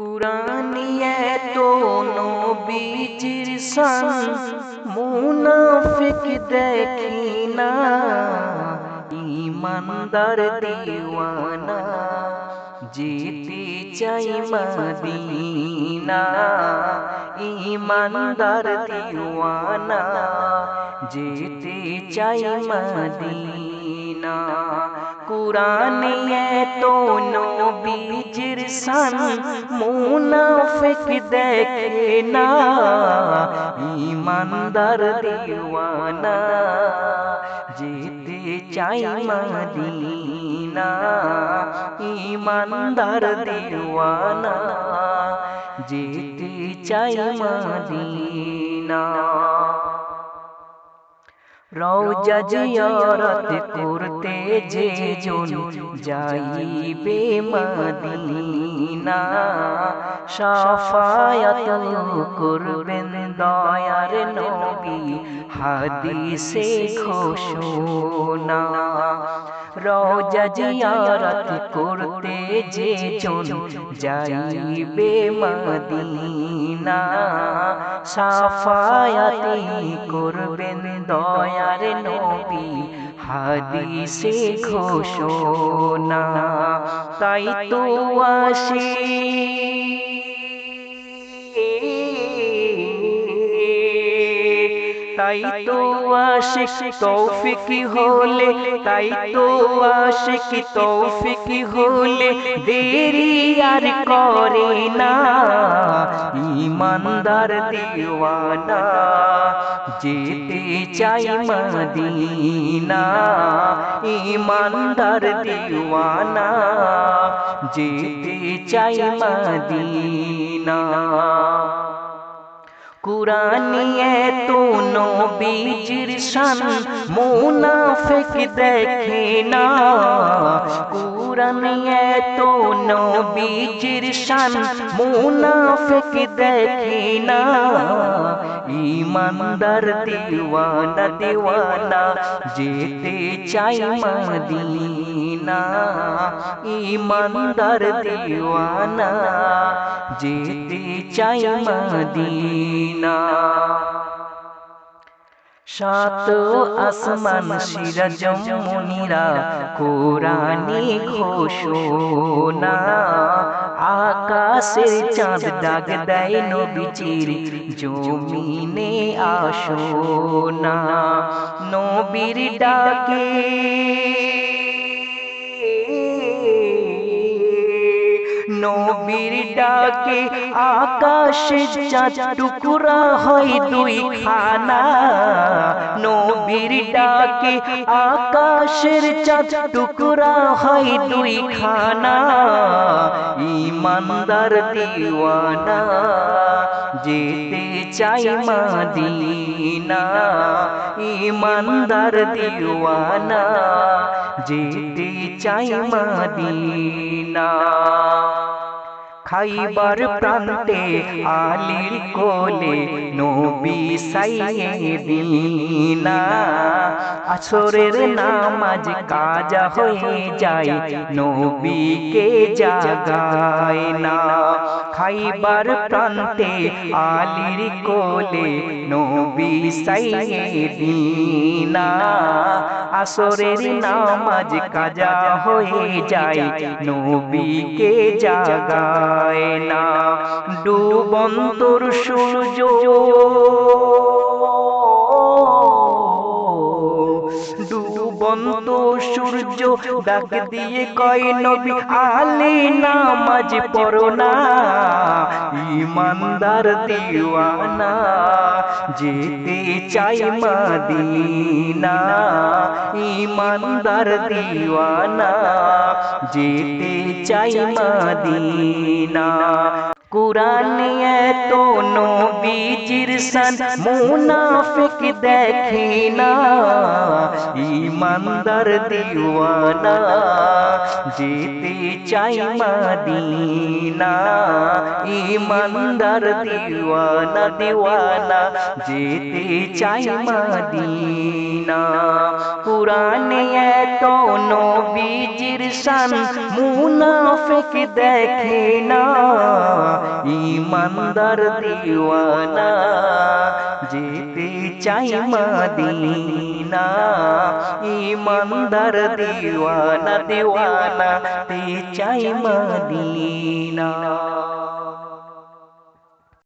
কুরানিয়ে তো নবীজির শান মুনাফিক দেখি না ইমানদার দিওয়ানা যেতে চাই মদিনা ইমানদার দিওয়ানা যেতে চাই মদিনা কুরানে তো নবীজির শান মুনাফিক দেখে না ইমানদার দিওয়ানা যেতে চাই মদিনা ইমানদার দিওয়ানা যেতে চাই মদিনা রওজা জিয়ারত করতে যে জন যাইবে মদিনা। শাফায়াত করবেন দয়ার নবী। হাদিসে ঘোষণা। রওজা জিয়ারত করতে যে জন যাইবে মদিনা সাফায়াতি করবেন দয়ার নবী হাদিসে ঘোষণা। তাই তো আসি। তাই তো আশিক তৌফিক হলে তাই তো আশিক তৌফিক হলে দেরি আর করে না। ইমানদার দিওয়ানা যেতে চাই মদিনা। ইমানদার দিওয়ানা যেতে চাই মদিনা। কুরানিয়ে তো নবীজির শান মুনাফিক দেখে না। কুরানিয়ে তো নবীজির শান মুনাফিক দেখে না। ইমানদার দিওয়ানা দিওয়ানা যেতে চাই মদিনা ইমানদার দিওয়ানা যেতে চাই মদিনা সাত আসমান সিরাজ মুনিরা, কোরআনি ঘোষণা। আকাশের চাঁদ ডাক দেয় নবীজির, জমিনে আসোনা। নবীর ডাকে নবীর ডাকে আকাশে চাঁদ টুকরা হয় দুই খানা নবীর ডাকে আকাশের চাঁদ টুকরা হয় দুই খানা ইমানদার দিওয়ানা, যেতে চাই মদিনা। ইমানদার দিওয়ানা, যেতে চাই মদিনা। খাইবার প্রান্তে আলীর কোলে, নবী সাইয়েদিনা আসরের নামাজ কাজা হয়ে যায়, নবীকে জাগায় না। খাইবার প্রান্তে আলীর কোলে, নবী সাইয়েদিনা আসরের নামাজ কাজা হয়ে যায়, নবীকে জাগায় না ডুবন্তর সূর্য। ডুবন্ত সূর্য ডাক দিয়ে কয়, নবী আলে নামাজ পড়ো না, ইমানদার দিওয়ানা, যেতে চাই মদিনা, ইমানদার দিওয়ানা, যেতে চাই মদিনা। কুরানে তো নবীজির শান, মুনাফিক দেখে না ইমানদার দিওয়ানা, যেতে চাই মদিনা। ইমানদার দিওয়ানা দিওয়ানা, যেতে চাই মদিনা। কুরানে তো নবীজির শান, মুনাফিক দেখে না। ইমানদার দিওয়ানা, যেতে চাই মদিনা। ইমানদার দিওয়ানা দিওয়ানা তে চাই মদিনা